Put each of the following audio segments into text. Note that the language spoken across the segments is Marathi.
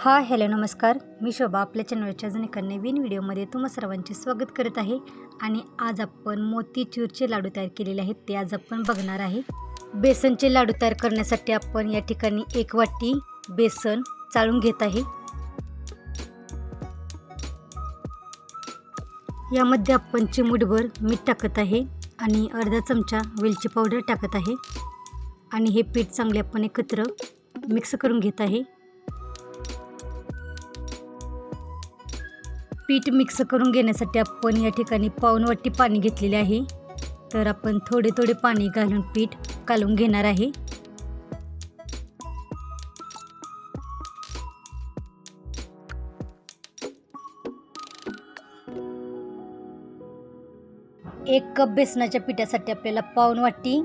हा हॅलो नमस्कार. मी शोभा आपल्या चॅनलच्या अजून एका नवीन व्हिडिओमध्ये तुम्हा सर्वांचे स्वागत करत आहे. आणि आज आपण मोतीचूरचे लाडू तयार केलेले आहेत ते आज आपण बघणार आहे. बेसनचे लाडू तयार करण्यासाठी आपण या ठिकाणी एक वाटी बेसन चाळून घेत आहे. यामध्ये आपण चिमूटभर मीठ टाकत आहे आणि अर्धा चमचा वेलची पावडर टाकत आहे. आणि हे पीठ चांगले आपण एकत्र मिक्स करून घेत आहे. पीठ मिक्स करून घेण्यासाठी आपण या ठिकाणी पाऊन वाटी पाणी घेतलेले आहे. तर आपण थोडे थोडे पाणी घालून पीठ कालवून घेणार आहे. एक कप बेसनाच्या पिठासाठी आपल्याला पाऊन वाटी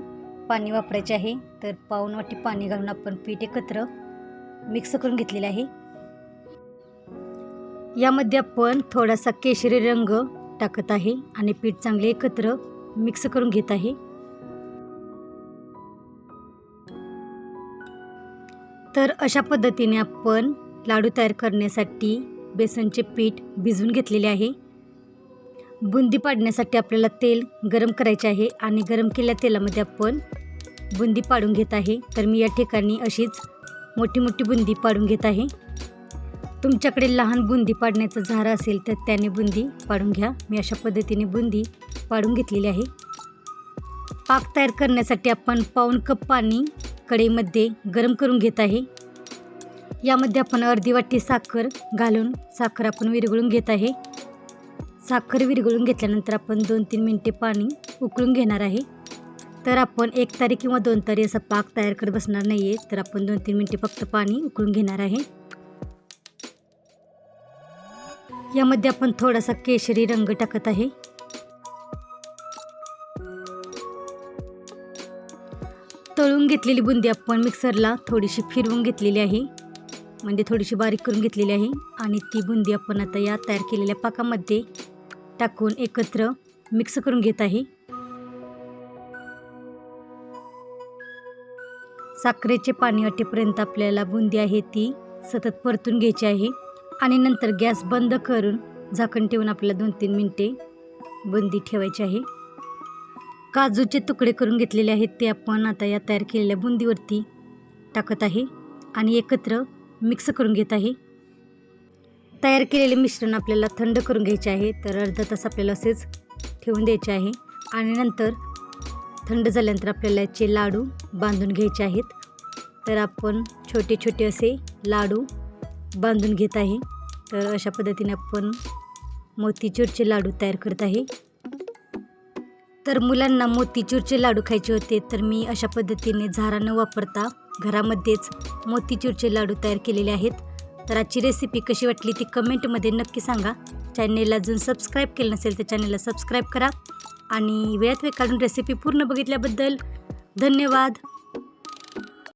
पाणी वापरायचे आहे. तर पाऊन वाटी पाणी घालून आपण पीठ एकत्र मिक्स करून घेतलेले आहे. यामध्ये आपण थोडासा केशरी रंग टाकत आहे आणि पीठ चांगले एकत्र मिक्स करून घेत आहे. तर अशा पद्धतीने आपण लाडू तयार करण्यासाठी बेसनचे पीठ भिजवून घेतलेले आहे. बुंदी पाडण्यासाठी आपल्याला तेल गरम करायचे आहे आणि गरम केलेल्या तेलामध्ये आपण बुंदी पाडून घेत आहे. तर मी या ठिकाणी अशीच मोठी मोठी बुंदी पाडून घेत आहे. तुमच्याकडे लहान बुंदी पाडण्याचं झार असेल तर त्याने बुंदी पाडून घ्या. मी अशा पद्धतीने बुंदी पाडून घेतलेली आहे. पाक तयार करण्यासाठी आपण पाऊण कप पाणी कढईमध्ये गरम करून घेत आहे. यामध्ये आपण अर्धी वाटी साखर घालून साखर आपण विरघळून घेत आहे. साखर विरघळून घेतल्यानंतर आपण दोन तीन मिनटे पाणी उकळून घेणार आहे. तर आपण एक तारी किंवा दोन तारी असा पाक तयार करत बसणार नाही आहे तर आपण दोन तीन मिनटे फक्त पाणी उकळून घेणार आहे. यामध्ये आपण थोडासा केशरी रंग टाकत आहे. तळून घेतलेली बुंदी आपण मिक्सरला थोडीशी फिरवून घेतलेली आहे. म्हणजे थोडीशी बारीक करून घेतलेली आहे. आणि ती बुंदी आपण आता या तयार केलेल्या पाकामध्ये टाकून एकत्र मिक्स करून घेत आहे. साखरेचे पाणी वाटेपर्यंत आपल्याला बुंदी आहे ती सतत परतून घ्यायची आहे. आणि नंतर गॅस बंद करून झाकण ठेवून आपल्याला दोन तीन मिनटे बुंदी ठेवायची आहे. काजूचे तुकडे करून घेतलेले आहेत ते आपण आता या तयार केलेल्या बुंदीवरती टाकत आहे आणि एकत्र मिक्स करून घेत आहे. तयार केलेले मिश्रण आपल्याला थंड करून घ्यायचे आहे तर अर्धा तास आपल्याला असेच ठेवून द्यायचे आहे. आणि नंतर थंड झाल्यानंतर आपल्याला याचे लाडू बांधून घ्यायचे आहेत. तर आपण छोटे छोटे असे लाडू बांधून घेत आहे. तर अशा पद्धतीने आपण मोतीचूरचे लाडू तयार करत आहे. तर मुलांना मोतीचूरचे लाडू खायचे होते तर मी अशा पद्धतीने झारा न वापरता घरामध्येच मोतीचूरचे लाडू तयार केलेले आहेत. तर आजची रेसिपी कशी वाटली ती कमेंटमध्ये नक्की सांगा. चॅनेलला अजून सबस्क्राईब केलं नसेल तर चॅनेलला सबस्क्राईब करा. आणि वेळात वेळ काढून रेसिपी पूर्ण बघितल्याबद्दल धन्यवाद.